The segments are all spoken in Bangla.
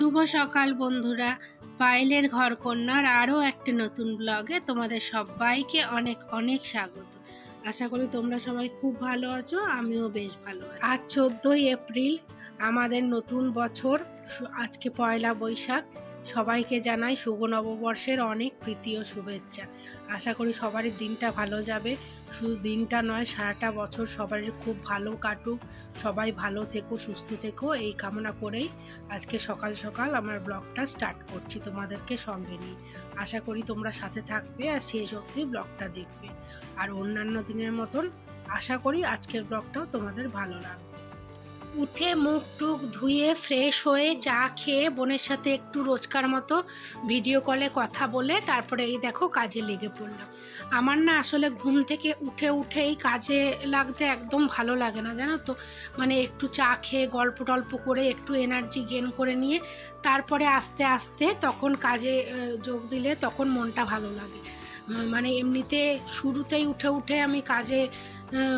শুভ সকাল বন্ধুরা। পাইলের ঘর কন্যার আরও একটি নতুন ব্লগে তোমাদের সবাইকে অনেক অনেক স্বাগত। আশা করি তোমরা সবাই খুব ভালো আছো, আমিও বেশ ভালো আজ চোদ্দোই এপ্রিল, আমাদের নতুন বছর, আজকে পয়লা বৈশাখ। সবাইকে জানাই শুভ নববর্ষের অনেক প্রীতি ও শুভেচ্ছা। আশা করি সবারই দিনটা ভালো যাবে। শুধু দিনটা নয়, সারাটা বছর সবারই খুব ভালো কাটুক। সবাই ভালো থেকো, সুস্থ থেকো, এই কামনা করেই আজকে সকাল সকাল আমার ব্লগটা স্টার্ট করছি তোমাদেরকে সঙ্গে নিয়ে। আশা করি তোমরা সাথে থাকবে আর শেষ অবধি ব্লগটা দেখবে। আর অন্যান্য দিনের মতন আশা করি আজকের ব্লগটাও তোমাদের ভালো লাগবে। উঠে মুখ টুক ধুয়ে ফ্রেশ হয়ে চা খেয়ে বোনের সাথে একটু রোজকার মতো ভিডিও কলে কথা বলে তারপরে এই দেখো কাজে লেগে পড়লাম। আমার না আসলে ঘুম থেকে উঠে উঠেই কাজে লাগতে একদম ভালো লাগে না, জানো তো? মানে একটু চা খেয়ে গল্প টল্প করে একটু এনার্জি গেন করে নিয়ে তারপরে আস্তে আস্তে তখন কাজে যোগ দিলে তখন মনটা ভালো লাগে। মানে এমনিতে শুরুতেই উঠে উঠে আমি কাজে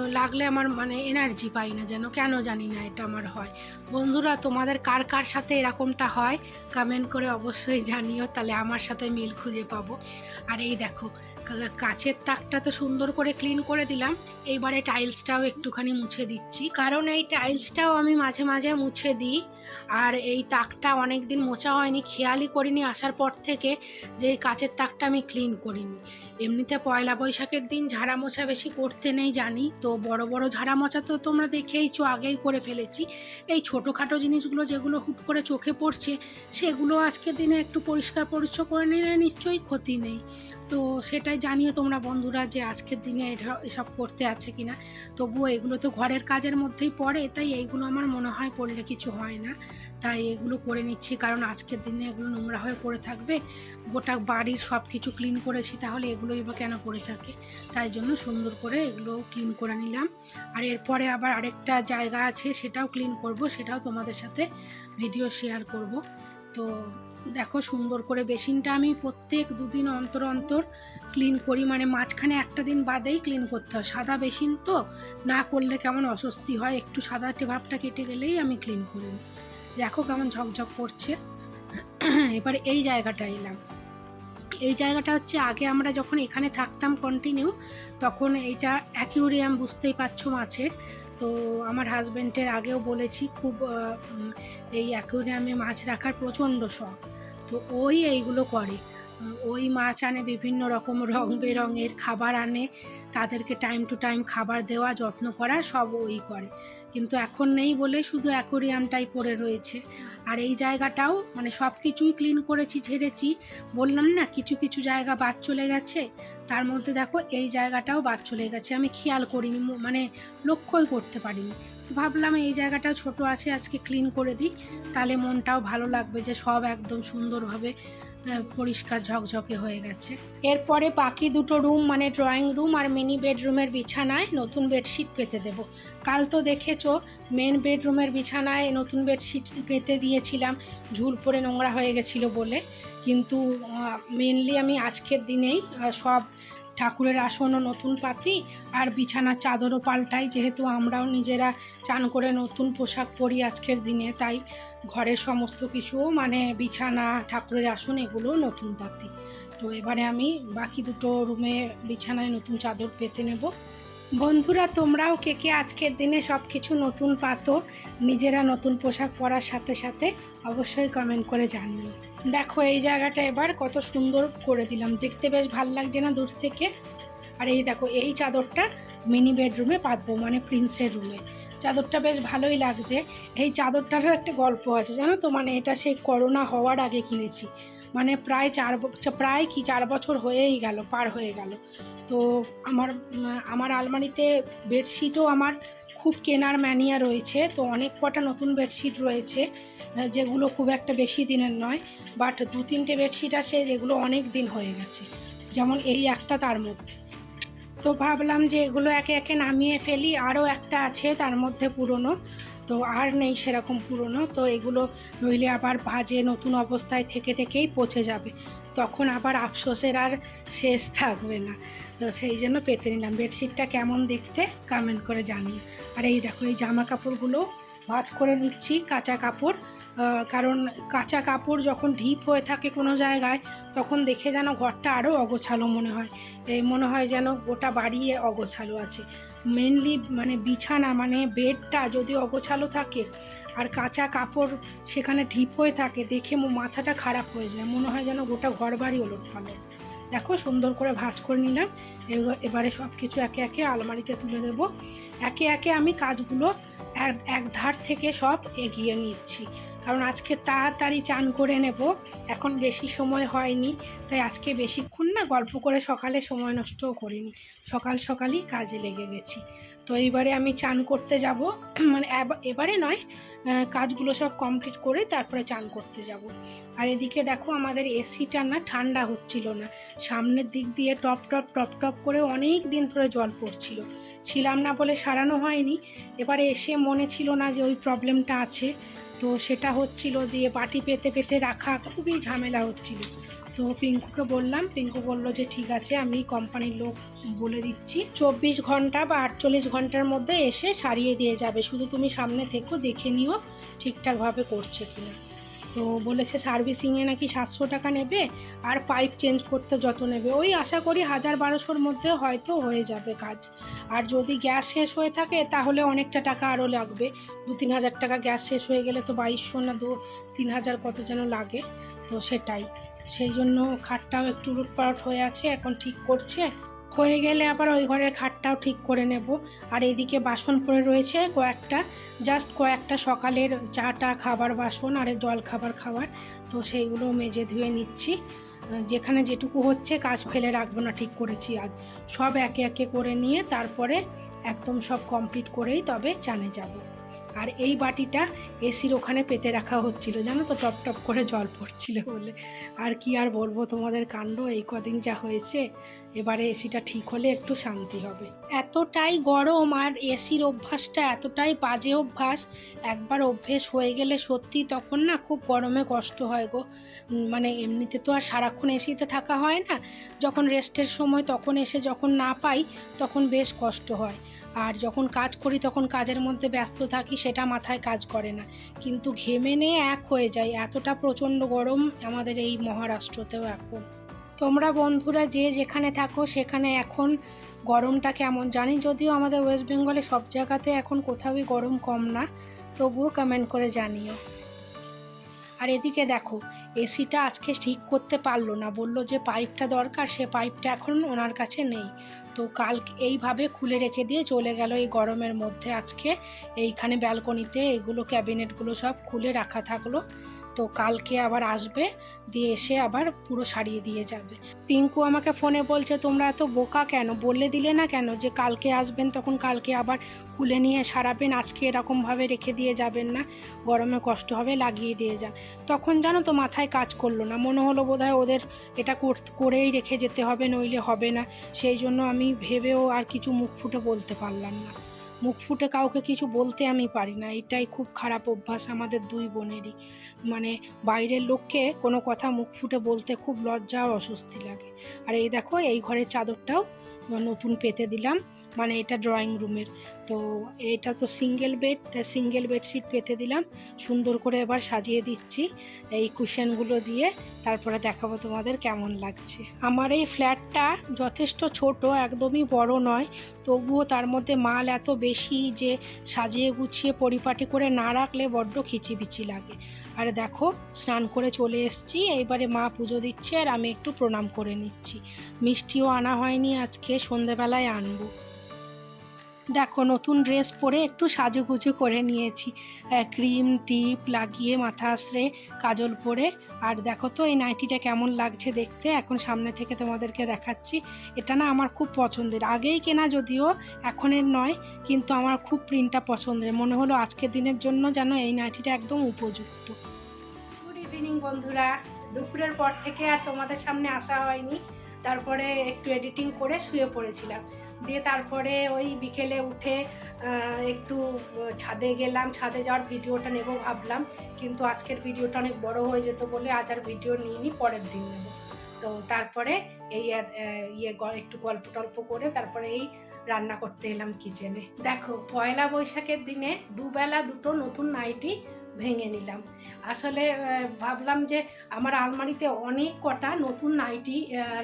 লাগলে আমার মানে এনার্জি পাই না যেন, কেন জানি না এটা আমার হয়। বন্ধুরা, তোমাদের কার কার সাথে এরকমটা হয়? কমেন্ট করে অবশ্যই জানিও, তাহলে আমার সাথে মিল খুঁজে পাবো। আর এই দেখো কাচের তাকটা তো সুন্দর করে ক্লিন করে দিলাম। এইবারে টাইলসটাও একটুখানি মুছে দিচ্ছি। কারণ এই টাইলসটাও আমি মাঝে মাঝে মুছে দিই। আর এই তাকটা অনেক দিন মোছা হয়নি, খেয়ালই করিনি আসার পর থেকে যে এই কাচের তাকটা আমি ক্লিন করিনি। এমনিতে পয়লা বৈশাখের দিন ঝাড়া মোছা বেশি করতে নেই জানি। তো বড় বড় ঝাড়া মোছা তো তোমরা দেখেইছো, আগেই করে ফেলেছি। এই ছোটোখাটো জিনিসগুলো যেগুলো হুট করে চোখে পড়ছে, সেগুলো আজকের দিনে একটু পরিষ্কার পরিচ্ছন্ন করে নিলে নিশ্চয়ই ক্ষতি নেই। তো সেটাই জানিও তোমরা বন্ধুরা যে আজকের দিনে এটা- এসব করতে আছে কিনা। তবুও এগুলো তো ঘরের কাজের মধ্যেই পড়ে, তাই এইগুলো আমার মনে হয় করলে কিছু হয় না। তাই এগুলো করে নিচ্ছি, কারণ আজকের দিনে এগুলো নোংরা হয়ে পড়ে থাকবে। গোটা বাড়ির সব কিছু ক্লিন করেছি, তাহলে এগুলোই বা কেন পড়ে থাকে? তাই জন্য সুন্দর করে এগুলো ক্লিন করে নিলাম। আর এরপরে আবার আরেকটা জায়গা আছে, সেটাও ক্লিন করব, সেটাও তোমাদের সাথে ভিডিও শেয়ার করব। তো দেখো সুন্দর করে বেসিনটা আমি প্রত্যেক দুদিন অন্তর অন্তর ক্লিন করি। মানে মাঝখানে একটা দিন বাদেই ক্লিন করতে হয়। সাদা বেসিন তো না করলে কেমন অস্বস্তি হয়। একটু সাদাটে ভাবটা কেটে গেলেই আমি ক্লিন করি। দেখো কেমন ঝকঝক করছে। এবার এই জায়গাটা এলাম। এই জায়গাটা হচ্ছে আগে আমরা যখন এখানে থাকতাম কন্টিনিউ তখন এইটা অ্যাকিউরিয়াম বুঝতেই পারছ মাছের। তো আমার হাজব্যান্ডের আগেও বলেছি, খুব এই অ্যাকুরিয়ামে মাছ রাখার প্রচণ্ড শখ। তো ওই এইগুলো করে। ওই মাছ আনে, বিভিন্ন রকম রং বেরঙের খাবার আনে, তাদেরকে টাইম টু টাইম খাবার দেওয়া, যত্ন করা, সব ওই করে। কিন্তু এখন নেই বলে শুধু অ্যাকোরিয়ামটাই পড়ে রয়েছে। আর এই জায়গাটাও মানে সব কিছুই ক্লিন করেছি, ঝেড়েছি। বললাম না, কিছু কিছু জায়গা বাদ চলে গেছে। তার মধ্যে দেখো এই জায়গাটাও বাদ চলে গেছে। আমি খেয়াল করিনি মানে লক্ষ্যই করতে পারিনি। ভাবলাম এই জায়গাটা ছোট আছে, আজকে ক্লিন করে দিই। তাহলে মনটাও ভালো লাগবে যে সব একদম সুন্দরভাবে পরিষ্কার ঝকঝকে হয়ে গেছে। এরপরে বাকি দুটো রুম মানে ড্রয়িং রুম আর মিনি বেডরুমের বিছানায় নতুন বেডশিট পেতে দেব। কাল তো দেখেছ মেন বেডরুমের বিছানায় নতুন বেডশিট পেতে দিয়েছিলাম। ঝুল পরে নোংরা হয়ে গেছিল বলে। কিন্তু মেনলি আমি আজকের দিনেই সব ঠাকুরের আসনও নতুন পাতি আর বিছানার চাদরও পাল্টাই, যেহেতু আমরাও নিজেরা চান করে নতুন পোশাক পরি আজকের দিনে, তাই ঘরের সমস্ত কিছু মানে বিছানা, ঠাকুরের আসন, এগুলো নতুন পাতি। তো এবারে আমি বাকি দুটো রুমে বিছানায় নতুন চাদর পেতে নেব। বন্ধুরা, তোমরাও কে কে আজকের দিনে সব কিছু নতুন পাতো, নিজেরা নতুন পোশাক পরার সাথে সাথে অবশ্যই কমেন্ট করে জানিও। দেখো, এই জায়গাটা এবার কত সুন্দর করে দিলাম। দেখতে বেশ ভালো লাগছে না দূর থেকে? আর এই দেখো, এই চাদরটা মিনি বেডরুমে পাতবো মানে প্রিন্সের রুমে চাদরটা বেশ ভালোই লাগছে। এই চাদরটারও একটা গল্প আছে, জানো তো? মানে এটা সেই করোনা হওয়ার আগে কিনেছি। মানে প্রায় চার প্রায় কি চার বছর হয়েই গেল, পার হয়ে গেল। তো আমার আমার আলমারিতে বেডশিটও আমার খুব কেনার ম্যানিয়া রয়েছে। তো অনেক কটা নতুন বেডশিট রয়েছে যেগুলো খুব একটা বেশি দিনের নয়। বাট দু তিনটে বেডশিট আছে যেগুলো অনেক দিন হয়ে গেছে। যেমন এই একটা তার মধ্যে। তো ভাবলাম যে এগুলো একে একে নামিয়ে ফেলি। আরও একটা আছে তার মধ্যে পুরনো। তো আর নেই সেরকম পুরনো। তো এগুলো নইলে আবার ভাজে নতুন অবস্থায় থেকে থেকেই পচে যাবে। তখন আবার আফসোসের আর শেষ থাকবে না। তো সেই জন্য পেতে নিলাম। বেডশিটটা কেমন দেখতে কমেন্ট করে জানিয়ে আর এই দেখো, এই জামা কাপড়গুলো ভাজ করে নিচ্ছি কাঁচা কাপড়। কারণ কাঁচা কাপড় যখন ঢিপ হয়ে থাকে কোনো জায়গায়, তখন দেখে যেন ঘরটা আরও অগোছালো মনে হয়। এই মনে হয় যেন গোটা বাড়িয়ে অগোছালো আছে। মেনলি মানে বিছানা মানে বেডটা যদি অগোছালো থাকে আর কাঁচা কাপড় সেখানে ঢিপ হয়ে থাকে, দেখে মাথাটা খারাপ হয়ে যায়। মনে হয় যেন গোটা ঘর বাড়ি ওলট পালট। দেখো, সুন্দর করে ভাঁজ করে নিলাম। এবার- সব কিছু একে একে আলমারিতে তুলে দেব। একে একে আমি কাজগুলো এক এক ধার থেকে সব এগিয়ে নিচ্ছি। কারণ আজকে তাড়াতাড়ি চান করে নেব। এখন বেশি সময় হয়নি। তাই আজকে বেশিক্ষণ না, গল্প করে সকালে সময় নষ্টও করিনি। সকাল সকালই কাজে লেগে গেছি। তো এইবারে আমি চান করতে যাব। মানে এবারে নয় কাজগুলো সব কমপ্লিট করে তারপরে চান করতে যাব। আর এদিকে দেখো আমাদের এসিটা না ঠান্ডা হচ্ছিল না। সামনের দিক দিয়ে টপ টপ টপ টপ করে অনেক দিন ধরে জল পড়ছিল। ছিলাম না বলে সারানো হয়নি। এবারে এসে মনে ছিল না যে ওই প্রবলেমটা আছে। তো সেটা হচ্ছিল দিয়ে বাটি পেতে পেতে রাখা খুবই ঝামেলা হচ্ছিল। তো পিঙ্কুকে বললাম, পিঙ্কু বলল যে ঠিক আছে, আমি কোম্পানির লোক বলে দিচ্ছি। চব্বিশ ঘণ্টা বা আটচল্লিশ ঘণ্টার মধ্যে এসে সারিয়ে দিয়ে যাবে। শুধু তুমি সামনে থেকো, দেখে নিও ঠিকঠাকভাবে করছে কিনা। তো বলেছে, সার্ভিসিংয়ে নাকি সাতশো টাকা নেবে আর পাইপ চেঞ্জ করতে যত নেবে? ওই আশা করি হাজার বারোশোর মধ্যে হয়তো হয়ে যাবে কাজ। আর যদি গ্যাস শেষ হয়ে থাকে, তাহলে অনেকটা টাকা আরও লাগবে। দু তিন হাজার টাকা গ্যাস শেষ হয়ে গেলে তো বাইশশো না দু তিন হাজার কত যেন লাগে। তো সেটাই। সেই জন্য খাটটাও একটু উলটপালট হয়ে আছে, এখন ঠিক করছে। হয়ে গেলে আবার ওই ঘরের খাটটাও ঠিক করে নেব। আর এদিকে বাসন পড়ে রয়েছে কয়েকটা জাস্ট কয়েকটা সকালের চাটা, খাবার বাসন আর জল খাবার খাবার। তো সেইগুলো মেজে ধুয়ে নিচ্ছি। যেখানে যেটুকু হচ্ছে কাজ ফেলে রাখব না, ঠিক করেছি আজ। সব একে একে করে নিয়ে তারপরে একদম সব কমপ্লিট করেই তবে চানে যাব। আর এই বাটিটা এসির ওখানে পেতে রাখা হচ্ছিল, জানো তো? টপ টপ করে জল পড়ছিল বলে। আর কি আর বলব তোমাদের কাণ্ড? এই কদিন যা হয়েছে এবারে এসিটা ঠিক হলে একটু শান্তি হবে। এতটাই গরম আর এসির অভ্যাসটা এতটাই বাজে অভ্যাস, একবার অভ্যেস হয়ে গেলে সত্যি তখন না খুব গরমে কষ্ট হয় গো। মানে এমনিতে তো আর সারাক্ষণ এসিতে থাকা হয় না, যখন রেস্টের সময় তখন এসে যখন না পাই তখন বেশ কষ্ট হয়। আর যখন কাজ করি তখন কাজের মধ্যে ব্যস্ত থাকি সেটা মাথায় কাজ করে না। কিন্তু ঘেমে নিয়ে এক হয়ে যায়, এতটা প্রচণ্ড গরম আমাদের এই মহারাষ্ট্রতেও এখন। তোমরা বন্ধুরা যে যেখানে থাকো সেখানে এখন গরমটা কেমন জানি, যদিও আমাদের ওয়েস্ট বেঙ্গলে সব জায়গাতে এখন কোথাওই গরম কম না, তবুও কমেন্ট করে জানিও। আর এদিকে দেখো এসিটা আজকে ঠিক করতে পারল না, বলল যে পাইপটা দরকার, সে পাইপটা এখন ওনার কাছে নেই। তো কাল এইভাবে খুলে রেখে দিয়ে চলে গেল এই গরমের মধ্যে আজকে, এইখানে ব্যালকনিতে এগুলো ক্যাবিনেটগুলো সব খুলে রাখা থাকল। তো কালকে আবার আসবে, দিয়ে এসে আবার পুরো সারিয়ে দিয়ে যাবে। পিঙ্কু আমাকে ফোনে বলছে, তোমরা এত বোকা কেন? বললে দিলে না কেন যে কালকে আসবেন, তখন কালকে আবার খুলে নিয়ে সারাবেন, আজকে এরকমভাবে রেখে দিয়ে যাবেন না। গরমে কষ্ট হবে, লাগিয়ে দিয়ে যান তখন জানো তো মাথায় কাজ করল না, মনে হলো বোধহয় ওদের এটা কর- করেই রেখে যেতে হবে, নইলে হবে না। সেই জন্য আমি ভেবেও আর কিছু মুখ ফুটে বলতে পারলাম না। মুখ ফুটে কাউকে কিছু বলতে আমি পারি না। এটাই খুব খারাপ অভ্যাস আমাদের দুই বোনেরই। মানে বাইরের লোককে কোনো কথা মুখ ফুটে বলতে খুব লজ্জা আর অস্বস্তি লাগে। আর এই দেখো, এই ঘরের চাদরটাও নতুন পেতে দিলাম। মানে এটা ড্রয়িং রুমের তো এটা তো সিঙ্গেল বেড তাই সিঙ্গেল বেডশিট পেতে দিলাম। সুন্দর করে এবার সাজিয়ে দিচ্ছি এই কুশনগুলো দিয়ে। তারপরে দেখাবো তোমাদের কেমন লাগছে। আমার এই ফ্ল্যাটটা যথেষ্ট ছোট, একদমই বড় নয়। তবুও তার মধ্যে মাল এত বেশি যে সাজিয়ে গুছিয়ে পরিপাটি করে না রাখলে বড্ড খিচিবিচি লাগে। আর দেখো, স্নান করে চলে এসছি। এইবারে মা পুজো দিচ্ছে আর আমি একটু প্রণাম করে নিচ্ছি। মিষ্টিও আনা হয়নি আজকে, সন্ধেবেলায় আনব। দেখো, নতুন ড্রেস পরে একটু সাজুগুজু করে নিয়েছি। ক্রিম টিপ লাগিয়ে মাথা আশ্রে কাজল পরে। আর দেখো তো, এই নাইটিটা কেমন লাগছে দেখতে। এখন সামনে থেকে তোমাদেরকে দেখাচ্ছি। এটা না আমার খুব পছন্দের। আগেই কেনা যদিও, এখনের নয়, কিন্তু আমার খুব প্রিন্টটা পছন্দের। মনে হলো আজকের দিনের জন্য যেন এই নাইটিটা একদম উপযুক্ত। গুড ইভিনিং বন্ধুরা। দুপুরের পর থেকে আর তোমাদের সামনে আসা হয়নি। তারপরে একটু এডিটিং করে শুয়ে পড়েছিলাম। দিয়ে তারপরে ওই বিকেলে উঠে একটু ছাদে গেলাম। ছাদে যাওয়ার ভিডিওটা নেব ভাবলাম। কিন্তু আজকের ভিডিওটা অনেক বড় হয়ে যেত বলে আজ আর ভিডিও নিইনি, পরের দিন নেব। তো তারপরে এই ইয়ে একটু গল্প টল্প করে তারপরে এই রান্না করতে এলাম কিচেনে দেখো, পয়লা বৈশাখের দিনে দুবেলা দুটো নতুন নাইটি ভেঙে নিলাম। আসলে ভাবলাম যে আমার আলমারিতে অনেক কটা নতুন নাইটি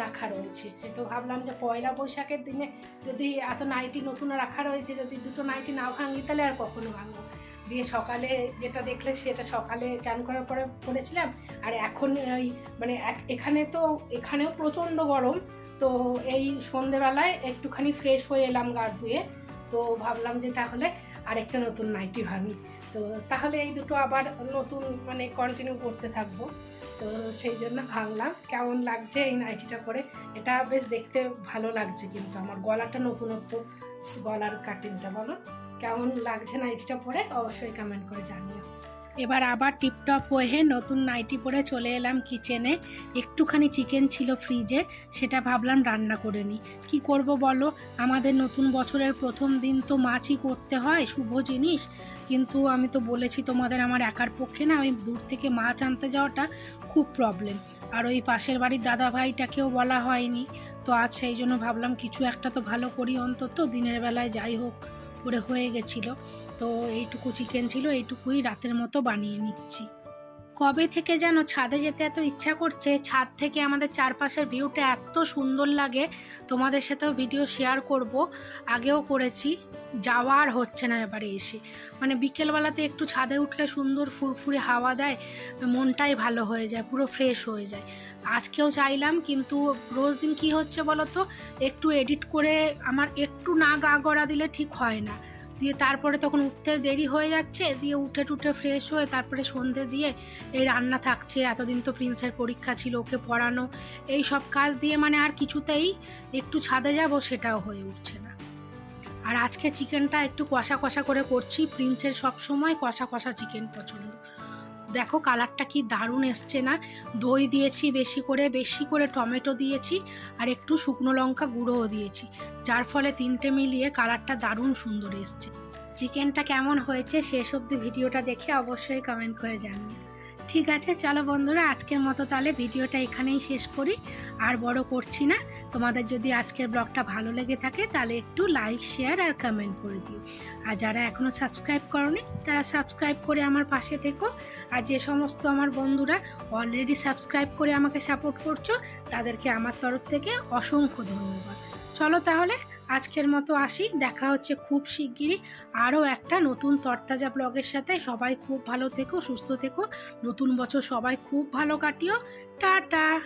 রাখা রয়েছে। তো ভাবলাম যে পয়লা বৈশাখের দিনে যদি এত নাইটি নতুন রাখা রয়েছে, যদি দুটো নাইটি নাও ভাঙি, তাহলে আর কখনো ভাঙবো। দিয়ে সকালে যেটা দেখলে সেটা সকালে চান করার পরে পরেছিলাম। আর এখন ওই মানে এখানে তো, এখানেও প্রচণ্ড গরম। তো এই সন্ধেবেলায় একটুখানি ফ্রেশ হয়ে এলাম গা ধুয়ে। তো ভাবলাম যে তাহলে আরেকটা নতুন নাইটি ভাঙি। তো তাহলে এই দুটো আবার নতুন মানে কন্টিনিউ করতে থাকব। তো সেই জন্য ভাঙলাম কেমন লাগছে এই নাইটিটা পরে। এটা বেশ দেখতে ভালো লাগছে কিন্তু আমার গলাটা নতুনত্ব গলার কাটিংটা বলো? কেমন লাগছে নাইটিটা পরে? অবশ্যই কমেন্ট করে জানিও। এবার আবার টিপটপ হয়ে নতুন নাইটি পরে চলে এলাম কিচেনে। একটুখানি চিকেন ছিল ফ্রিজে, সেটা ভাবলাম রান্না করে নিই। কী করব বলো? আমাদের নতুন বছরের প্রথম দিন তো মাছই করতে হয়, শুভ জিনিস। কিন্তু আমি তো বলেছি তোমাদের আমার একার পক্ষে না, ওই দূর থেকে মাছ আনতে যাওয়াটা খুব প্রবলেম আর ওই পাশের বাড়ির দাদা ভাইটাকেও বলা হয়নি। তো আজ সেই জন্য ভাবলাম কিছু একটা তো ভালো করি অন্তত, দিনের বেলায় যাই হোক, করে হয়ে গেছিল। তো এইটুকু চিকেন ছিল, এইটুকুই রাতের মতো বানিয়ে নিচ্ছি। কবে থেকে যেন ছাদে যেতে এত ইচ্ছা করছে, ছাদ থেকে আমাদের চারপাশের ভিউটা এত সুন্দর লাগে, তোমাদের সাথেও ভিডিও শেয়ার করব। আগেও করেছি যাওয়া আর হচ্ছে না এবারে এসে। মানে বিকেলবেলাতে একটু ছাদে উঠলে সুন্দর ফুরফুরে হাওয়া দেয়, মনটাই ভালো হয়ে যায়, পুরো ফ্রেশ হয়ে যায়। আজকেও চাইলাম, কিন্তু রোজ দিন কী হচ্ছে বলো তো একটু এডিট করে আমার একটু না গা গড়া দিলে ঠিক হয় না। দিয়ে তারপরে তখন উঠতে দেরি হয়ে যাচ্ছে, দিয়ে উঠে টুঠে ফ্রেশ হয়ে তারপরে সন্ধে দিয়ে এই রান্না থাকছে। এতদিন তো প্রিন্সের পরীক্ষা ছিল, ওকে পড়ানো, এই সব কাজ দিয়ে মানে আর কিছুতেই একটু ছাদে যাব সেটাও হয়ে উঠছে না। আর আজকে চিকেনটা একটু কষা কষা করে করছি প্রিন্সের সব সময় কষা কষা চিকেন পছন্দ। দেখো কালারটা কি দারুণ এসছে না? দই দিয়েছি বেশি করে বেশি করে টমেটো দিয়েছি আর একটু শুকনো লঙ্কা গুঁড়োও দিয়েছি। যার ফলে তিনটে মিলিয়ে কালারটা দারুণ সুন্দর এসছে। চিকেনটা কেমন হয়েছে শেষ অবধি ভিডিওটা দেখে অবশ্যই কমেন্ট করে জানিয়ে ঠিক আছে, চলো বন্ধুরা, আজকের মতো তাহলে ভিডিওটা এখানেই শেষ করি। আর বড় করছি না, তোমাদের যদি আজকের ব্লগটা ভালো লেগে থাকে তাহলে একটু লাইক শেয়ার আর কমেন্ট করে দিও। আর যারা এখনও সাবস্ক্রাইব করনি, তারা সাবস্ক্রাইব করে আমার পাশে থেকো। আর যে সমস্ত আমার বন্ধুরা অলরেডি সাবস্ক্রাইব করে আমাকে সাপোর্ট করছ, তাদেরকে আমার তরফ থেকে অসংখ্য ধন্যবাদ। চলো তাহলে আজকের মতো আসি। দেখা হচ্ছে খুব শিগগিরই আরও একটা নতুন তরতাজা ব্লগের সাথে। সবাই খুব ভালো থেকো, সুস্থ থেকো। নতুন বছর সবাই খুব ভালো কাটিও। টাটা!